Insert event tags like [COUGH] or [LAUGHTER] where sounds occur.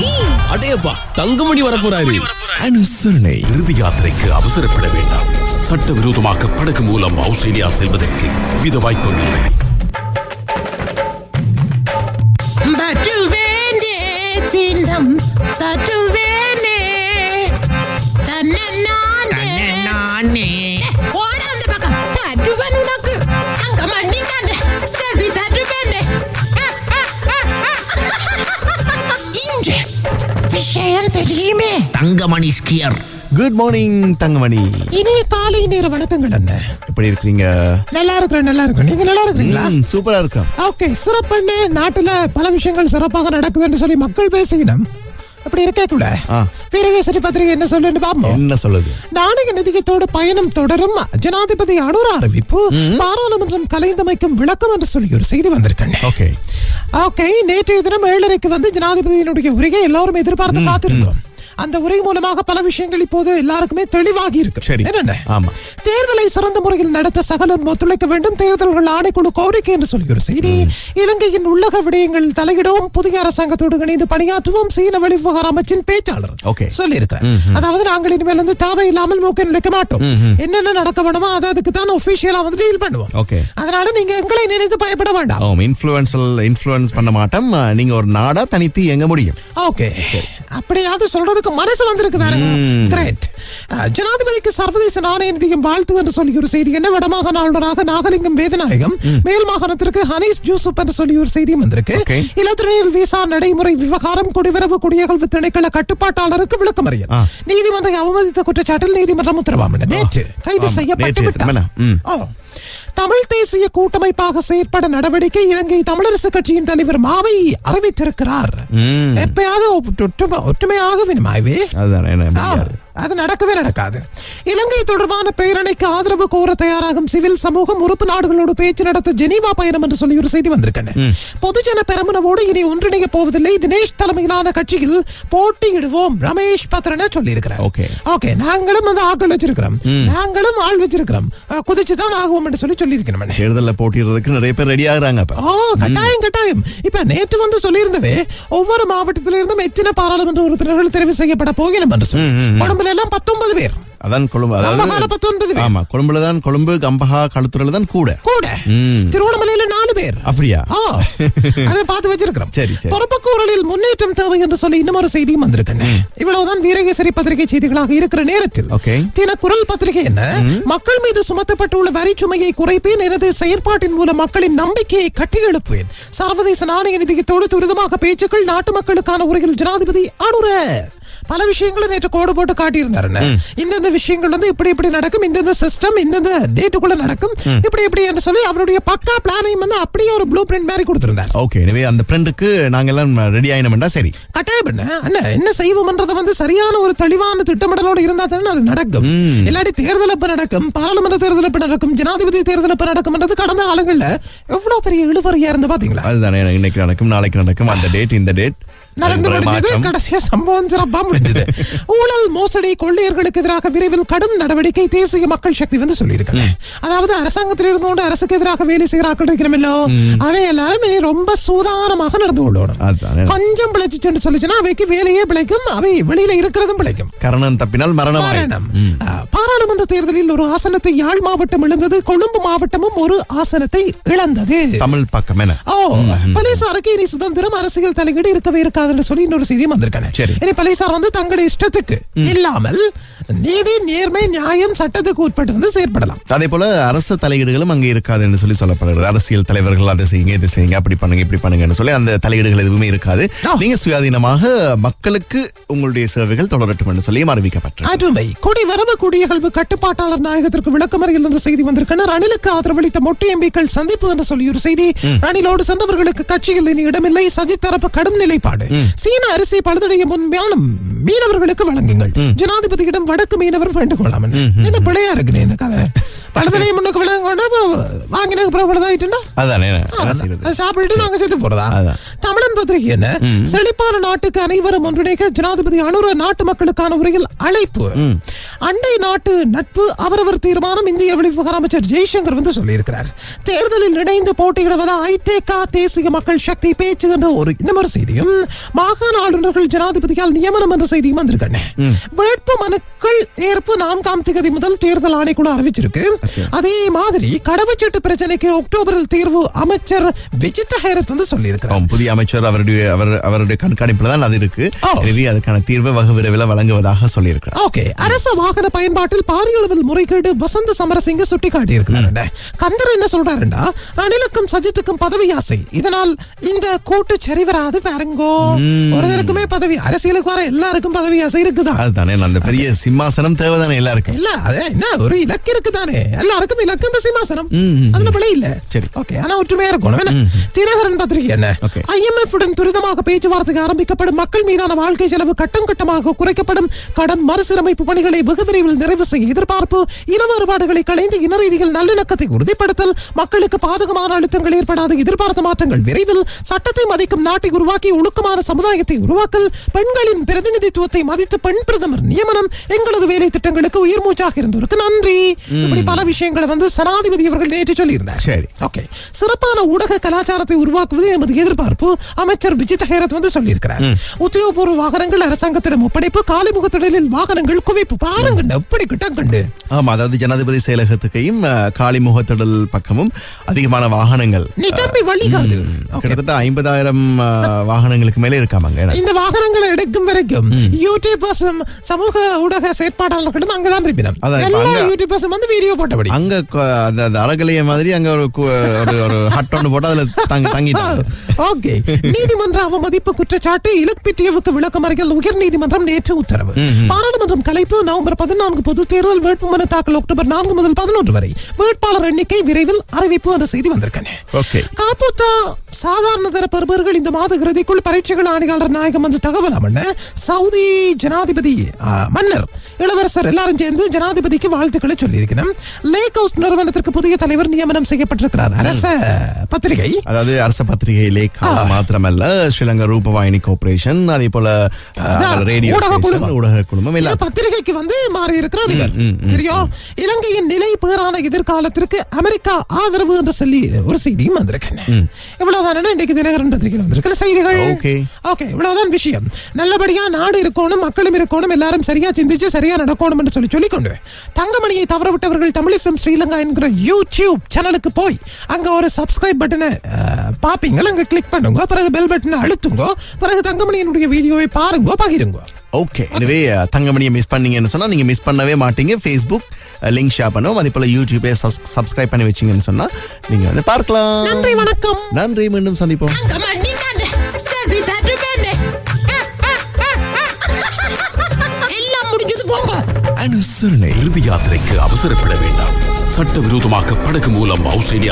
தங்கமணி அடேப்பா தங்கமணி வரப்போறாரு. அனுசரணை. இறுதி யாத்திரைக்கு அவசரப்பட வேண்டாம். சட்டவிரோதமாக படகு மூலம் ஆஸ்திரேலியா செல்வதற்கு வித வாய்ப்பும் விஷயம் தெரியுமே? தங்கமணி ஸ்கியர் குட் மார்னிங் தங்கமணி. இனி காலை நேர வணக்கங்கள். என்ன? எப்படி இருக்கீங்க நல்லா இருக்கிறேன் நல்லா இருக்கேன் நீங்க நல்லா இருக்கிறீங்களா ம், சூப்பரா இருக்கோம். ஓகே சிறப்புன்னு நாட்டுல பல விஷயங்கள் சிறப்பாக நடக்குதுன்னு சொல்லி மக்கள் பேசுகிறோம் அப்படி இருக்கக்குள்ள. வீரகேசரி பத்திரிகை என்ன சொல்லுன்னு பாப்போம். என்ன சொல்லுது? நாணய நிதியத்தோடு பயணம் தொடரும். ஜனாதிபதி அனுர அறிவிப்பு பாராளுமன்றம் கலைந்தமைக்கும் விளக்கம் என்று சொல்லி ஒரு செய்தி வந்திருக்கேன் ஓகே. ஓகே நேற்றைய தினம் ஏழரைக்கு வந்து ஜனாதிபதியினுடைய உரையை எல்லாரும் எதிர்பார்த்து காத்திருந்தோம். அந்த உரை மூலமாக பல விஷயங்கள் இப்போது எல்லாருக்குமே தெளிவாகி இருக்கு. சரி. ஆமா. தேர்தலை சிறந்த முறையில் நடத்த சகலரும் ஒத்துழைக்க வேண்டும். தேர்தல்கள் ஆணைக்குழு கோரிக்கை என்று சொல்லி ஒரு செய்தி இலங்கையின் உள்ளக விடயங்கள் தலையிடவும் புதிய அரசாங்கத்தோடு இணைந்து பணியாற்றுவோம். சீன வெளிவிவகார அமைச்சின் பேச்சாளர். சொல்லி அதாவது நாங்கள் இனிமேல் வந்து தேவையில்லாமல் மூக்க நினைக்க மாட்டோம். என்னென்ன நடக்க வேணுமோ அதை அதுக்கு தான் ஒபிஷியலா வந்து டீல் பண்ணுவோம். அதனால நீங்க எங்களை நினைத்து பயப்பட வேண்டாம். ஓ இன்ஃப்ளூயன்சல் இன்ஃப்ளூயன்ஸ் பண்ண மாட்டோம். நீங்க ஒரு நாடா தனித்து இயங்க முடியும். ஓகே. அப்படியாவது சொல்றதுக்கு மனசு வந்திருக்கு பாருங்க கிரேட் ஜனாதிபதிக்கு சர்வதேச நாணய நிதியம் வாழ்த்து என்று சொல்லி ஒரு செய்தி என்ன? வடமாகாண ஆளுநராக நாகலிங்கம் வேதநாயகம் மேல் மாகாணத்திற்கு ஹனீஸ் ஜூசுப் என்று சொல்லி ஒரு செய்தியும் வந்திருக்கு. Okay. இலத்திரனியல் விசா நடைமுறை விவகாரம் குடிவரவு குடியகல்வு திணைக்கள கட்டுப்பாட்டாளருக்கு விளக்கமறியல். ஆ. நீதிமன்றை அவமதித்த குற்றச்சாட்டில் நீதிமன்றம் உத்தரவாம் நேற்று கைது செய்யப்பட்டு விட்டார். தமிழ் தேசிய கூட்டமைப்பாக செயற்பட நடவடிக்கை இலங்கை தமிழரசு கட்சியின் தலைவர் மாவை அறிவித்திருக்கிறார். எப்பயாவது ஒற்றுமை- ஒற்றுமையாக வேணுமாவே அது நடக்கவே நடக்காது. இலங்கை தொடர்பான பிரேரணைக்கு ஆதரவு கோர தயாராகும் சிவில் சமூகம் உறுப்பு நாடுகளோடு பேச்சு நடத்த ஜெனீவா பயணம் என்று சொல்லி ஒரு செய்தி வந்திருக்கேன் பொதுஜன பெரமுனவோடு இனி ஒன்றிணைய போவதில்லை. தினேஷ் தலைமையிலான கட்சியில் போட்டியிடுவோம். ரமேஷ் பத்ரன சொல்லி இருக்கிறார் Okay. ஓகே நாங்களும் வந்து ஆட்கள் வச்சிருக்கிறோம். நாங்களும் ஆள் வச்சிருக்கிறோம். அஹ், குதிச்சு தான் ஆகுவோம் என்று சொல்லி சொல்லி இருக்கிறோம் தேர்தலில் போட்டிடுறதுக்கு நிறைய பேர் ரெடி ஆகுறாங்க ஓ கட்டாயம் கட்டாயம். இப்ப நேற்று வந்து சொல்லியிருந்தவே ஒவ்வொரு மாவட்டத்திலிருந்தும் எத்தனை பாராளுமன்ற உறுப்பினர்கள் தெரிவு செய்யப்பட போகிறோம் என்று சொல்லி. கொழும்புல எல்லாம் பத்தொன்பது பேர். அதான் கொழும்பு அதாவது பத்தொன்பது ஆமா கொழும்புல தான் கொழும்பு கம்பஹா களுத்துறையில தான் கூட. கூட திருவண்ணாமலையில நாலு பேர். அப்படியா? அதை பார்த்து வச்சிருக்கிறோம். சரி, சரி. பொறுப்புக்கூறலில் முன்னேற்றம் தேவை என்று சொல்லி இன்னும் ஒரு செய்தியும் வந்திருக்கேன் இவ்வளவுதான் வீரகேசரி பத்திரிகை செய்திகளாக இருக்கிற நேரத்தில். Okay. தினக்குரல் பத்திரிகை என்ன? மக்கள் மீது சுமத்தப்பட்டுள்ள வரி சுமையை குறைப்பேன் எனது செயற்பாட்டின் மூலம் மக்களின் நம்பிக்கையை கட்டி எழுப்புவேன். சர்வதேச நாணய நிதியத்தோடு துரிதமாக பேச்சுக்கள் நாட்டு மக்களுக்கான உரையில் ஜனாதிபதி அனுர பல விஷயங்களை நேற்று கோடு போட்டு காட்டியிருந்தாரு. இந்தந்த விஷயங்கள் வந்து இப்படி இப்படி நடக்கும் இந்தந்த சிஸ்டம் இந்தந்த டேட்டுக்குள்ள நடக்கும் இப்படி இப்படி என்று சொல்லி அவருடைய பக்கா பிளானையும் வந்து அப்படியே ஒரு ப்ளூ பிரிண்ட் மாதிரி கொடுத்திருந்தார். ஓகே எனவே அந்த ஃப்ரெண்டுக்கு நாங்க எல்லாம் ரெடி ஆயினோம்டா சரி. கட்டாயம் என்ன? அண்ணா என்ன செய்வோம்ன்றது வந்து சரியான ஒரு தெளிவான திட்டமிடலோடு இருந்தா தானே அது நடக்கும். இல்லாட்டி தேர்தல் எப்ப நடக்கும்? பாராளுமன்ற தேர்தல் எப்ப நடக்கும்? ஜனாதிபதி தேர்தல் எப்ப நடக்கும்ன்றது கடந்த காலங்கள்ல எவ்வளவு பெரிய இழுவறையா இருந்து பாத்தீங்களா? அதுதானே இன்னைக்கு நடக்கும் நாளைக்கு நடக்கும் அந்த டேட் இந்த டேட் நடந்து முடிஞ்சது கடைசியா சம்பவம் சிறப்பா முடிஞ்சது [LAUGHS] ஊழல் மோசடி கொள்ளையர்களுக்கு எதிராக விரைவில் கடும் நடவடிக்கை தேசிய மக்கள் சக்தி வந்து சொல்லியிருக்காங்க. அதாவது அரசாங்கத்தில் இருந்து கொண்டு அரசுக்கு எதிராக வேலை செய்கிறார்கள் இருக்கிறோமில்லோ அவை எல்லாரும் ரொம்ப சூதானமாக நடந்து கொள்ளணும். கொஞ்சம் பிழைச்சுன்னு சொல்லிச்சுன்னா அவைக்கு வேலையே பிழைக்கும் அவை வெளியில இருக்கிறதும் பிழைக்கும். கரணம் தப்பினால் மரணம் காரணம் பாராளுமன்ற தேர்தலில் ஒரு ஆசனத்தை யாழ் மாவட்டம் இழந்தது கொழும்பு மாவட்டமும் ஒரு ஆசனத்தை இழந்தது. தமிழ் பக்கம் என்ன? ஓ பலேசாருக்கு இனி சுதந்திரம் அரசியல் தலையீடு இருக்கவே இருக்காதுன்னு சொல்லி இன்னொரு செய்தியும் வந்திருக்காங்க. சரி. இனி பலேசார் வந்து தங்களுடைய இஷ்டத்துக்கு இல்லாமல் நீதி நேர்மை நியாயம் சட்டத்துக்கு உட்பட்டு வந்து செயற்படலாம். அதே போல அரசு தலையீடுகளும் அங்கே இருக்காது என்று சொல்லி சொல்லப்படுகிறது. அரசியல் தலைவர்கள் அதை செய்யுங்க இதை செய்யுங்க அப்படி பண்ணுங்க இப்படி பண்ணுங்கன்னு சொல்லி அந்த தலையீடுகள் எதுவுமே இருக்காது. நீங்க சுயாதீனமாக மக்களுக்கு உங்களுடைய சேவைகள் தொடரட்டும் என்று சொல்லியும் அறிவிக்கப்பட்டது அருமை. குடிவரவு குடியகல்வு கட்டுப்பாட்டாளர் நாயகத்திற்கு விளக்கமறியல் என்ற செய்தி வந்திருக்கின்றன. ரணிலுக்கு ஆதரவளித்த மொட்டை எம்பிக்கள் சந்திப்பு என்று சொல்லி ஒரு செய்தி. ரணிலோடு சென்றவர்களுக்கு கட்சியில் இனி இடமில்லை. சஜித் தரப்பு கடும் நிலைப்பாடு. சீன அரிசி பழுதடைய முன்பான மீனவர்களுக்கு வழங்குங்கள். ஜனாதிபதியிடம் வடக்கு மீனவர் வேண்டுகொள்ளாம என்ன பிழையா இருக்குது இந்த கதை? பழுதலையும் முன்னுக்கு விளங்க வாங்கின பிரபலதாயிட்டுண்டா அதானே என்ன? செய்யறது. அதை சாப்பிட்டுட்டு நாங்க செத்து போறதா? அதான். என்ன செழிப்பான நாட்டுக்கு அனைவரும் ஒன்றிணைக்க ஜனாதிபதி அனுர நாட்டு மக்களுக்கான உரையில் அழைப்பு. அண்டை நாட்டு நட்பு அவரவர் தீர்மானம் இந்திய வெளிவிவகார அமைச்சர் ஜெய்சங்கர் வந்து சொல்லியிருக்கிறார். தேர்தலில் இணைந்து போட்டியிடுவதா ஐதேகா தேசிய மக்கள் சக்தி பேச்சு என்ற ஒரு இன்னமொரு செய்தியும் மாகாண ஆளுநர்கள் ஜனாதிபதியால் நியமனம் என்ற செய்தியும் வந்திருக்கேன் வேட்பு மனுக்கள் ஏற்பு நான்காம் தேதி முதல் தேர்தல் ஆணைக்குழு அறிவிச்சிருக்கு. அதே மாதிரி கடவுச்சீட்டு பிரச்சனைக்கு அக்டோபரில் தீர்வு அமைச்சர் விஜித் ஹேரத் வந்து சொல்லியிருக்கிறார். புதிய அமைச்சர் அவருடைய அவர் அவருடைய கண்காணிப்புல தான் அது இருக்கு. எனவே அதுக்கான தீர்வை வகு விரைவில் வழங்குவதாக சொல்லியிருக்கிறார். ஓகே. அரச வாகன பயன்பாட்டில் பாரிய அளவில் முறைகேடு வசந்த சமரசிங்க சுட்டிக்காட்டி கந்தர் என்ன சொல்றாருண்டா? ரணிலுக்கும் சஜித்துக்கும் பதவி ஆசை. இதனால் இந்த கூட்டு சரி வராது பாருங்கோ. ஒருத்தருக்குமே பதவி அரசியலுக்கு வர எல்லாருக்கும் பதவி ஆசை இருக்குதா? அதுதானே அந்த பெரிய சிம்மாசனம் தேவைதானே எல்லாருக்கும்? இல்ல அது என்ன ஒரு இலக்கு இருக்குதானே? எல்லாருக்கும் இலக்கு இந்த சிம்மாசனம். அதுல பிழை இல்ல. சரி. ஓகே ஆனா ஒற்றுமையா இருக்கணும். தினகரன் பத்திரிகை என்ன. ஐஎம்எஃப் உடன் துரிதமாக பேச்சுவார்த்தை ஆரம்பிக்கப்படும். மக்கள் மீதான வாழ்க்கை செலவு கட்டம் கட்டமாக குறைக்கப்படும். கடன் மறுசீரமைப்பு பணிகளை வெகு விரைவில் நிறைவு செய்ய எதிர்பார்ப்பு. இன வேறுபாடுகளை களைந்து இன ரீதியில் நல்லிணக்கத்தை உறுதிப்படுத்தல். மக்களுக்கு பாதகமான அழுத்தங்கள் ஏற்படாத எதிர்பார்த்த மாற்றங்கள் விரைவில். சட்டத்தை மதிக்கும் நாட்டை உருவாக்கி ஒழுக்கமான சமுதாயத்தை உருவாக்கல். பெண்களின் பிரதிநிதித்துவத்தை மதித்து பெண் பிரதமர் நியமனம். எங்களது வேலை திட்டங்களுக்கு உயிர் மூச்சாக இருந்தவருக்கு நன்றி. இப்படி பல விஷயங்களை வந்து சனாதிபதி அவர்கள் நேற்று சொல்லியிருந்தார். சரி. ஓகே. சிறப்பான ஊடக கலாச்சாரத்தை உருவாக்குவது எமது எதிர்பார்ப்பு. அமைச்சர் விஜித் ஹேரத் வந்து சொல்லியிருக்கிறார். உத்தியோகபூர்வ வாகனங்கள் அரசாங்கத்திடம் ஒப்படைப்பு காலிமுகத்திடலில் வாகனங்கள் குவிப்பு பாருங்க எப்படி கிட்டம் கண்டு ஆமா அதாவது ஜனாதிபதி செயலகத்துக்கையும் அஹ், காளிமுகத்திடல் பக்கமும் அதிகமான வாகனங்கள். நிட்டம்பி வழிகாது கிட்டத்தட்ட ஐம்பதாயிரம் வாகனங்களுக்கு மேலே இருக்காமாங்க இந்த வாகனங்களை எடுக்கும் வரைக்கும் யூடியூபர்ஸும் சமூக ஊடக செயற்பாட்டாளர்களும் அங்கதான் இருப்பினம். எல்லா யூடியூபர்ஸும் வந்து வீடியோ போட்டபடி. அங்க அந்த அறகலைய மாதிரி அங்க ஒரு ஒரு ஹட் ஒன்று போட்டு அதுல தங்க தங்கிட்டாங்க. [LAUGHS] ஓகே. நீதிமன்ற அவமதிப்பு குற்றச்சாட்டு இலக்பிட்டியவுக்கு விளக்கமறியல் உயர் நீதிமன்றம் நேற்று உத்தரவு. பாராளுமன்றம் கலைப்பு நவம்பர் பதினான்கு பொது தேர்தல் வேட்புமனு தாக்கல் அக்டோபர் நான்கு முதல் பதினொன்று வரை. வேட்பாளர் எண்ணிக்கை விரைவில் அறிவிப்பு என்ற செய்தி வந்திருக்கேன். காப்போத்தா சாதாரண தர பெறுபவர்கள் இந்த மாத இறுதிக்குள் பரீட்சைகள் ஆணையாளர் நாயகம் வந்து தகவல் அமண்ண சவுதி ஜனாதிபதி மன்னர் இளவரசர் எல்லாரும் சேர்ந்து ஜனாதிபதிக்கு வாழ்த்துக்களை சொல்லியிருக்கிறோம் லேக் ஹவுஸ் நிறுவனத்திற்கு புதிய தலைவர் நியமனம் செய்யப்பட்டிருக்கிறார். அரச பத்திரிகை. அதாவது அரச பத்திரிகை லேக் மாத்திரமல்ல ஸ்ரீலங்கா ரூபவாயினி கோஆபரேஷன் அதே போல ரேடியோ ஊடக குழுமம். எல்லாம் பத்திரிகைக்கு வந்து மாறி இருக்கிற அதிபர் தெரியும்? இலங்கையின் நிலை பேரான எதிர்காலத்திற்கு அமெரிக்கா ஆதரவு என்று சொல்லி ஒரு செய்தியும் வந்திருக்கேன் இவ்வளவுதான் இன்றைக்கு தினகரன் பத்திரிகையில் வந்திருக்கிற செய்திகள். ஓகே இவ்வளவுதான் விஷயம். நல்லபடியா நாடு இருக்கணும் மக்களும் இருக்கணும் எல்லாரும் சரியா சிந்திச்சு சரியா நடக்கணும் என்று சொல்லி சொல்லிக்கொண்டு தங்கமணியை தவற விட்டவர்கள் தமிழ் FM ஸ்ரீலங்கா என்கிற யூடியூப் சேனலுக்கு போய் அங்க ஒரு சப்ஸ்கிரைப் பட்டனை பாப்பீங்க. அங்க கிளிக் பண்ணுங்க. பிறகு பெல் பட்டனை அழுத்துங்க. பிறகு தங்கமணியினுடைய வீடியோவை பாருங்க பகிருங்க. ஓகே எனவே தங்கமணியை மிஸ் பண்ணீங்கன்னு சொன்னா நீங்க மிஸ் பண்ணவே மாட்டீங்க. ஃபேஸ்புக் லிங்க் ஷேர் பண்ணுவோம். அதே போல யூடியூபே சப்ஸ்கிரைப் பண்ணி வச்சீங்கன்னு சொன்னா நீங்க வந்து பார்க்கலாம். நன்றி வணக்கம். நன்றி மீண்டும் சந்திப்போம். எல்லாம் முடிஞ்சது போங்க. அனுசரணை இறுதி யாத்திரைக்கு அவசரப்பட வேண்டாம். சட்டவிரோதமாக படகு மூலம் ஆஸ்திரேலியா